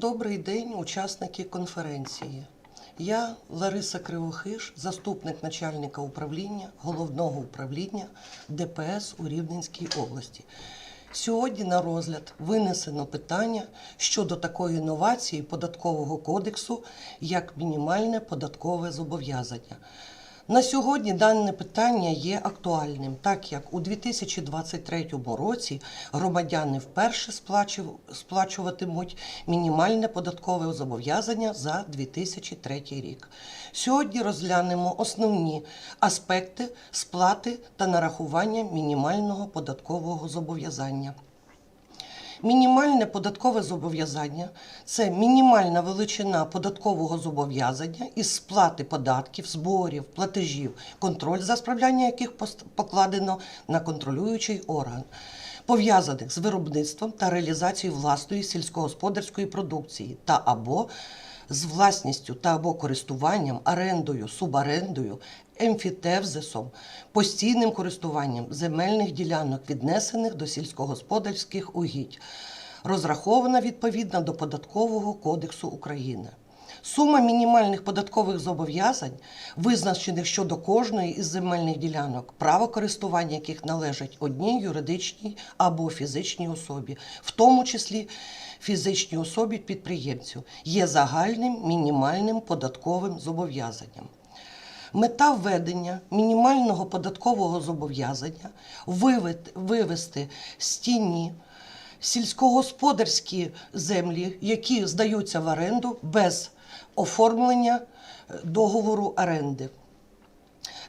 Добрий день, учасники конференції. Я Лариса Кривохиш, заступник начальника управління головного управління ДПС у Рівненській області. Сьогодні на розгляд винесено питання щодо такої інновації податкового кодексу, як мінімальне податкове зобов'язання. На сьогодні дане питання є актуальним, так як у 2023 році громадяни вперше сплачуватимуть мінімальне податкове зобов'язання за 2003 рік. Сьогодні розглянемо основні аспекти сплати та нарахування мінімального податкового зобов'язання. Мінімальне податкове зобов'язання. Це мінімальна величина податкового зобов'язання із сплати податків, зборів, платежів, контроль за справляння яких покладено на контролюючий орган, пов'язаних з виробництвом та реалізацією власної сільськогосподарської продукції та або з власністю та або користуванням, орендою, суборендою, емфітевзисом, постійним користуванням земельних ділянок, віднесених до сільськогосподарських угідь, розрахована відповідно до Податкового кодексу України. Сума мінімальних податкових зобов'язань, визначених щодо кожної із земельних ділянок, право користування яких належать одній юридичній або фізичній особі, в тому числі фізичній особі підприємцю, є загальним мінімальним податковим зобов'язанням. Мета введення мінімального податкового зобов'язання вивести з тіні сільськогосподарські землі, які здаються в оренду без оформлення е, договору оренди.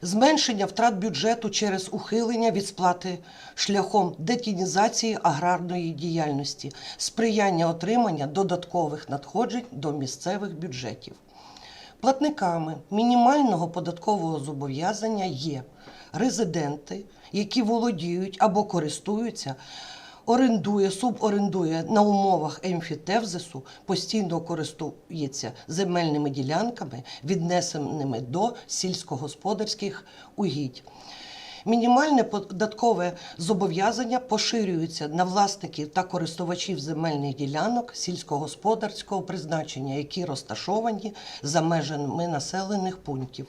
Зменшення втрат бюджету через ухилення від сплати шляхом детінізації аграрної діяльності, сприяння отримання додаткових надходжень до місцевих бюджетів. Платниками мінімального податкового зобов'язання є резиденти, які володіють або користуються, орендує, суборендує на умовах емфітевзису, постійно користується земельними ділянками, віднесеними до сільськогосподарських угідь. Мінімальне податкове зобов'язання поширюється на власників та користувачів земельних ділянок сільськогосподарського призначення, які розташовані за межами населених пунктів.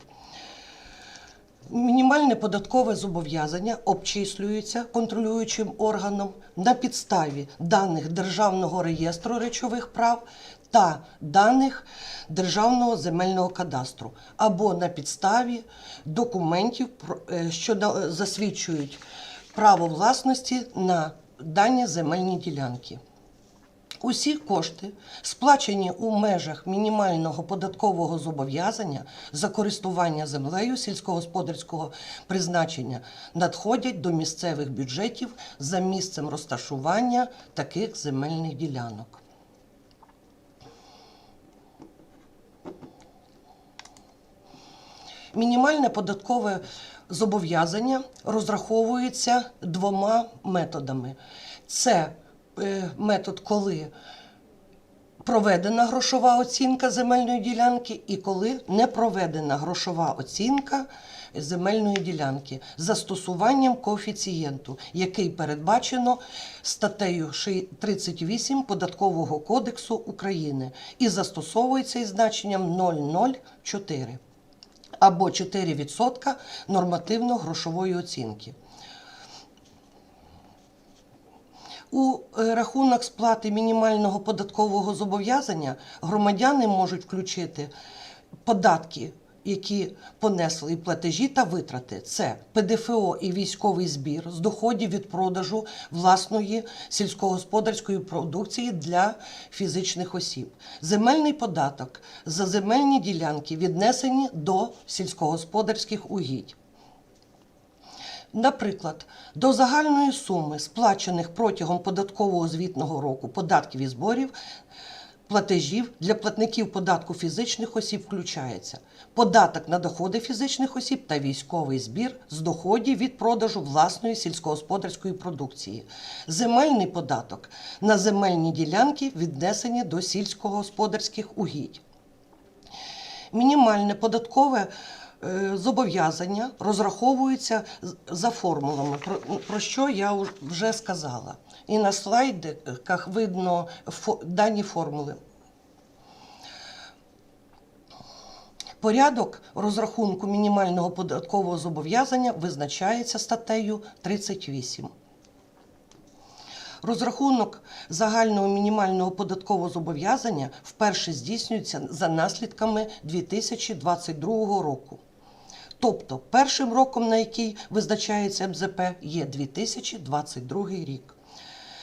Мінімальне податкове зобов'язання обчислюється контролюючим органом на підставі даних Державного реєстру речових прав та даних Державного земельного кадастру або на підставі документів, е, що засвідчують право власності на дані земельні ділянки. Усі кошти, сплачені у межах мінімального податкового зобов'язання за користування землею сільськогосподарського призначення, надходять до місцевих бюджетів за місцем розташування таких земельних ділянок. Мінімальне податкове зобов'язання розраховується двома методами. Це метод, коли проведена грошова оцінка земельної ділянки, і коли не проведена грошова оцінка земельної ділянки з застосуванням коефіцієнту, який передбачено статтею ши- 38 Податкового кодексу України і застосовується із значенням 0,04 або 4% нормативно-грошової оцінки. У е, рахунок сплати мінімального податкового зобов'язання громадяни можуть включити податки, які понесли платежі та витрати. Це ПДФО і військовий збір з доходів від продажу власної сільськогосподарської продукції для фізичних осіб, земельний податок за земельні ділянки віднесені до сільськогосподарських угідь. Наприклад, до загальної суми сплачених протягом податкового звітного року податків і зборів платежів для платників податку фізичних осіб включається податок на доходи фізичних осіб та військовий збір з доходів від продажу власної сільськогосподарської продукції, земельний податок на земельні ділянки, віднесені до сільськогосподарських угідь. Мінімальне податкове Е, зобов'язання розраховуються за формулами, про що я вже сказала. І на слайдах видно дані формули. Порядок розрахунку мінімального податкового зобов'язання визначається статтею 38. Розрахунок загального мінімального податкового зобов'язання вперше здійснюється за наслідками 2022 року. Тобто першим роком, на який визначається МЗП, є 2022 рік.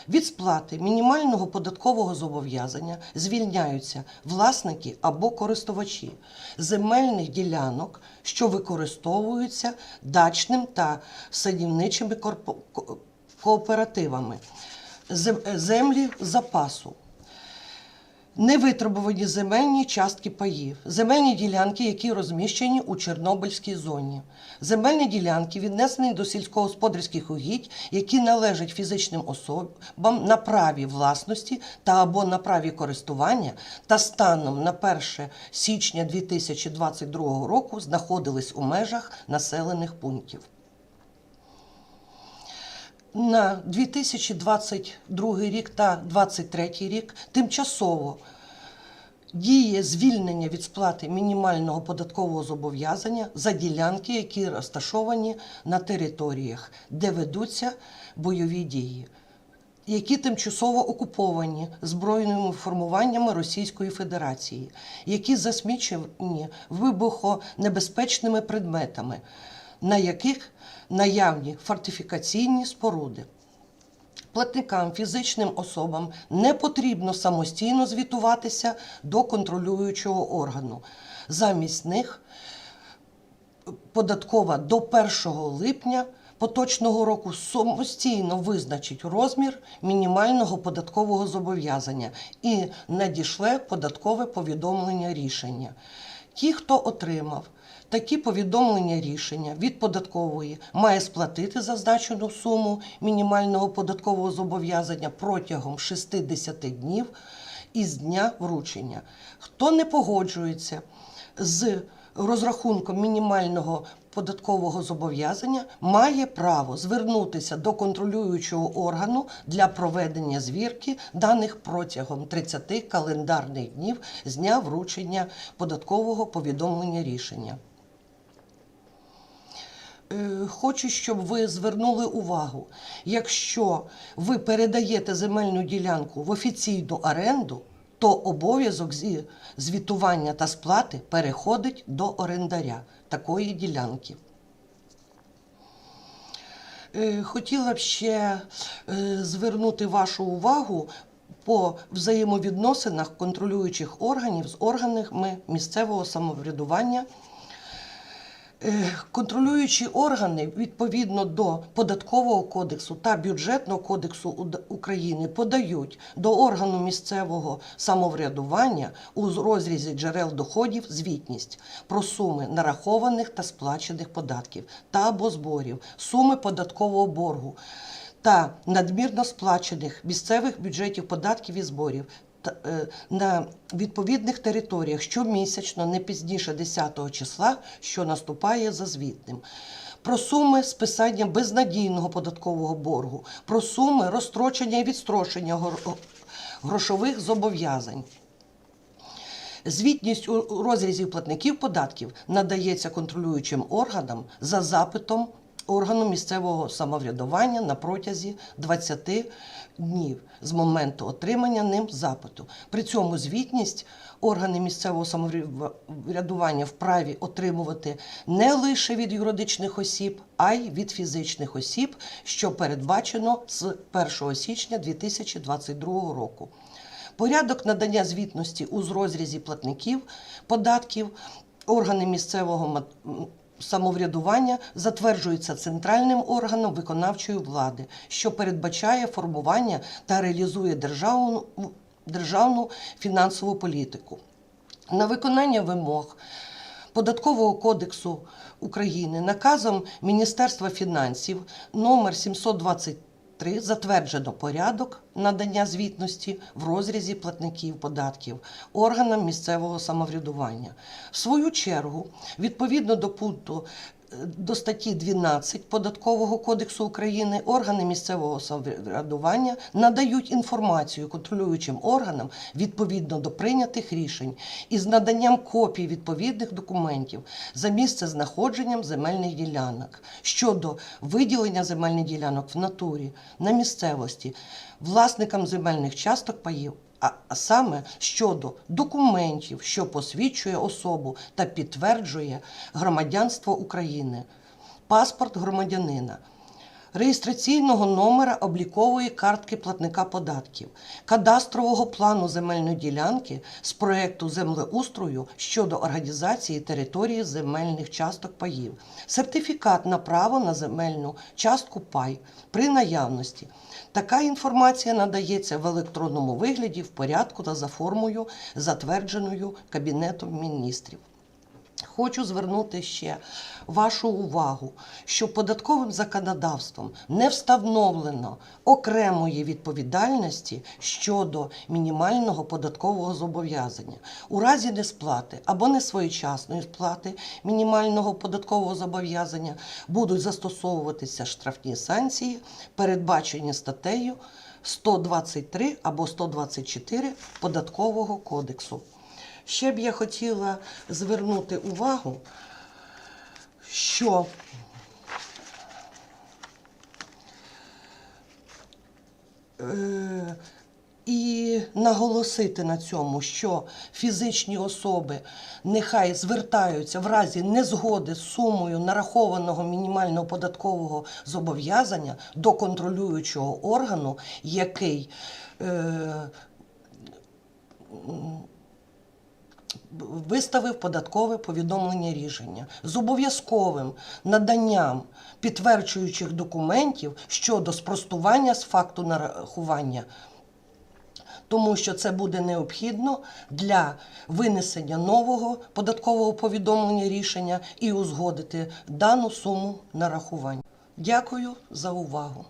Від сплати мінімального податкового зобов'язання звільняються власники або користувачі земельних ділянок, що використовуються дачним та садівничими кооперативами, землі запасу. Невитребувані земельні частки паїв, земельні ділянки, які розміщені у Чорнобильській зоні, земельні ділянки, віднесені до сільськогосподарських угідь, які належать фізичним особам на праві власності та або на праві користування, та станом на 1 січня 2022 року знаходились у межах населених пунктів. На 2022 рік та 2023 рік тимчасово діє звільнення від сплати мінімального податкового зобов'язання за ділянки, які розташовані на територіях, де ведуться бойові дії, які тимчасово окуповані збройними формуваннями Російської Федерації, які засмічені вибухонебезпечними предметами, на яких наявні фортифікаційні споруди. Платникам, фізичним особам не потрібно самостійно звітуватися до контролюючого органу. Замість них податкова до 1 липня поточного року самостійно визначить розмір мінімального податкового зобов'язання і надішле податкове повідомлення рішення. Ті, хто отримав такі повідомлення рішення від податкової, має сплатити зазначену суму мінімального податкового зобов'язання протягом 60 днів із дня вручення. Хто не погоджується з розрахунком мінімального податкового зобов'язання, має право звернутися до контролюючого органу для проведення звірки даних протягом 30 календарних днів з дня вручення податкового повідомлення рішення. Е, Хочу, щоб ви звернули увагу, якщо ви передаєте земельну ділянку в офіційну оренду, то обов'язок зі звітування та сплати переходить до орендаря такої ділянки. Е, Хотіла б ще е, звернути вашу увагу по взаємовідносинах контролюючих органів з органами місцевого самоврядування. Е, Контролюючі органи відповідно до податкового кодексу та бюджетного кодексу України подають до органу місцевого самоврядування у розрізі джерел доходів звітність про суми нарахованих та сплачених податків та або зборів, суми податкового боргу та надмірно сплачених місцевих бюджетів податків і зборів на відповідних територіях щомісячно не пізніше 10 числа, що наступає за звітним. Про суми списання безнадійного податкового боргу, про суми розстрочення і відстрочення грошових зобов'язань. Звітність у розрізі платників податків надається контролюючим органам за запитом органу місцевого самоврядування на протязі 20 днів з моменту отримання ним запиту. При цьому звітність органи місцевого самоврядування вправі отримувати не лише від юридичних осіб, а й від фізичних осіб, що передбачено з 1 січня 2022 року. Порядок надання звітності у розрізі платників податків органи місцевого самоврядування затверджується центральним органом виконавчої влади, що передбачає формування та реалізує державну, державну фінансову політику. На виконання вимог Податкового кодексу України наказом Міністерства фінансів номер 723 затверджено порядок надання звітності в розрізі платників податків органам місцевого самоврядування. В свою чергу, відповідно до пункту до статті 12 Податкового кодексу України органи місцевого самоврядування надають інформацію контролюючим органам відповідно до прийнятих рішень із наданням копій відповідних документів за місце знаходженням земельних ділянок щодо виділення земельних ділянок в натурі на місцевості власникам земельних часток паїв. А саме щодо документів, що посвідчує особу та підтверджує громадянство України, паспорт громадянина, реєстраційного номера облікової картки платника податків, кадастрового плану земельної ділянки з проекту землеустрою щодо організації території земельних часток паїв, сертифікат на право на земельну частку пай при наявності. Така інформація надається в електронному вигляді в порядку та за формою, затвердженою Кабінетом міністрів. Хочу звернути ще вашу увагу, що податковим законодавством не встановлено окремої відповідальності щодо мінімального податкового зобов'язання. У разі несплати або несвоєчасної сплати мінімального податкового зобов'язання будуть застосовуватися штрафні санкції, передбачені статтею 123 або 124 Податкового кодексу. Ще б я хотіла звернути увагу, що е, і наголосити на цьому, що фізичні особи нехай звертаються в разі незгоди з сумою нарахованого мінімального податкового зобов'язання до контролюючого органу, який е, виставив податкове повідомлення рішення з обов'язковим наданням підтверджуючих документів щодо спростування з факту нарахування. Тому що це буде необхідно для винесення нового податкового повідомлення рішення і узгодити дану суму нарахувань. Дякую за увагу.